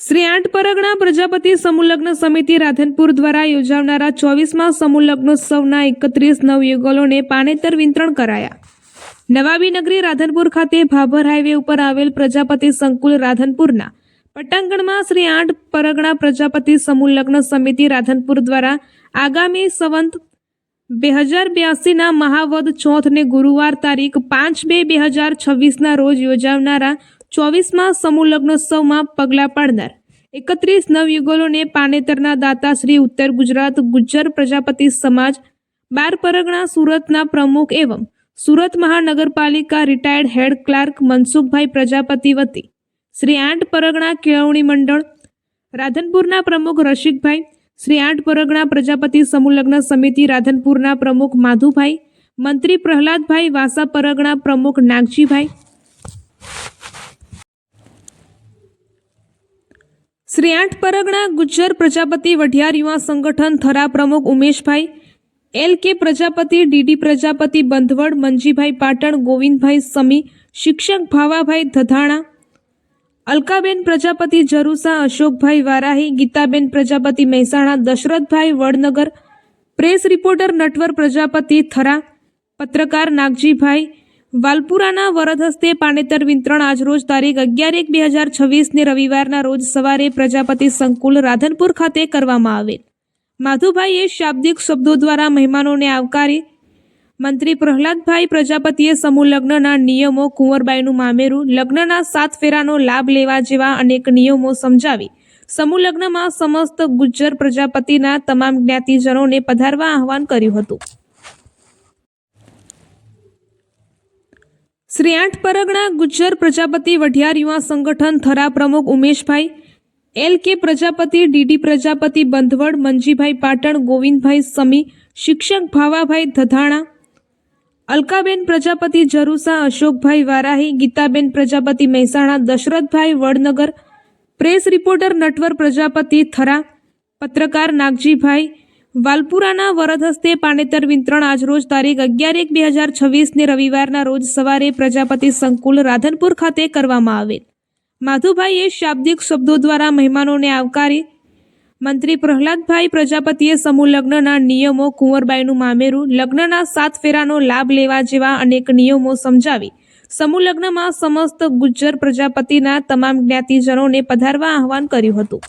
શ્રી આઠ પરગણા પ્રજાપતિ સમૂહલગ્ન સમિતિ રાધનપુર દ્વારા યોજાનારા ચોવીસમાં સમૂહલગ્નોત્સવના એકત્રીસ નવયુગલોને પાનેતર વિતરણ કરાયા. નવાબી નગરી રાધનપુર ખાતે ભાભર હાઈવે ઉપર આવેલ પ્રજાપતિ સંકુલ રાધનપુરના પટાંગણમાં શ્રી આઠ પરગણા પ્રજાપતિ સમૂહલગ્ન સમિતિ રાધનપુર દ્વારા આગામી સંવંત બે હજાર બ્યાસીના મહાવદ ચોથને ગુરુવાર તારીખ પાંચ બે બે હજાર છવ્વીસના રોજ યોજાનારા ચોવીસમાં સમૂહ લગ્નોત્સવમાં પગલાં પાડનાર એકત્રીસ નવયુગલોને પાનેતરના દાતા શ્રી ઉત્તર ગુજરાત ગુજ્જર પ્રજાપતિ સમાજ, બાર પરગણા સુરતના પ્રમુખ એવં સુરત મહાનગરપાલિકા retired head clerk Mansukhbhai Prajapati વતી. શ્રી આઠ પરગણા કેળવણી મંડળ, રાધનપુરના પ્રમુખ રસિકભાઈ, શ્રી આઠ પરગણા પ્રજાપતિ સમૂહલગ્ન સમિતિ રાધનપુરના પ્રમુખ માધુભાઈ, મંત્રી પ્રહલાદભાઈ વાસા પરગણા પ્રમુખ નાગજીભાઈ શ્રી આઠ પરગણા ગુજ્જર પ્રજાપતિ વઢિયાર યુવા સંગઠન થરા પ્રમુખ Umeshbhai, L K Prajapati DD Prajapati, Bandhvad Manjibhai Patan, Govindbhai Sami, શિક્ષક ભાવાભાઈ ધધાણા, અલકાબેન પ્રજાપતિ જરુસા અશોકભાઈ વારાહી, ગીતાબેન પ્રજાપતિ મહેસાણા, દશરથભાઈ વડનગર, પ્રેસ રિપોર્ટર નટવર પ્રજાપતિ થરા, પત્રકાર નાગજીભાઈ વાલપુરાના વરદ હસ્તે પાનેતર વિતરણ આજરોજ તારીખ અગિયાર એક બે હજાર છવ્વીસને રવિવારના રોજ સવારે પ્રજાપતિ સંકુલ રાધનપુર ખાતે કરવામાં આવેલ. માધુભાઈએ શાબ્દિક શબ્દો દ્વારા મહેમાનોને આવકારી મંત્રી પ્રહલાદભાઈ પ્રજાપતિએ સમૂહ લગ્નના નિયમો, કુંવરબાઈનું મામેરું, લગ્નના સાત ફેરાનો લાભ લેવા જેવા અનેક નિયમો સમજાવી સમૂહ લગ્નમાં સમસ્ત ગુજ્જર પ્રજાપતિના તમામ જ્ઞાતિજનોને પધારવા આહવાન કર્યું હતું. શ્રી આઠ પરગણા ગુજ્જર પ્રજાપતિ વઢિયાર યુવા સંગઠન થરા પ્રમુખ Umeshbhai, L K Prajapati DD Prajapati, Bandhvad Manjibhai Patan, Govindbhai Sami, શિક્ષક ભાવાભાઈ ધધાણા, અલકાબેન પ્રજાપતિ જરુસા અશોકભાઈ વારાહી, ગીતાબેન પ્રજાપતિ મહેસાણા, દશરથભાઈ વડનગર, પ્રેસ રિપોર્ટર નટવર પ્રજાપતિ થરા, પત્રકાર નાગજીભાઈ વાલપુરાના વરદ હસ્તે પાનેતર વિતરણ આજરોજ તારીખ અગિયાર એક બે હજાર છવ્વીસને રવિવારના રોજ સવારે પ્રજાપતિ સંકુલ રાધનપુર ખાતે કરવામાં આવેલ. માધુભાઈએ શાબ્દિક શબ્દો દ્વારા મહેમાનોને આવકારી મંત્રી પ્રહલાદભાઈ પ્રજાપતિએ સમૂહ લગ્નના નિયમો, કુંવરબાઈનું મામેરું, લગ્નના સાત ફેરાનો લાભ લેવા જેવા અનેક નિયમો સમજાવી સમૂહ લગ્નમાં સમસ્ત ગુજ્જર પ્રજાપતિના તમામ જ્ઞાતિજનોને પધારવા આહવાન કર્યું હતું.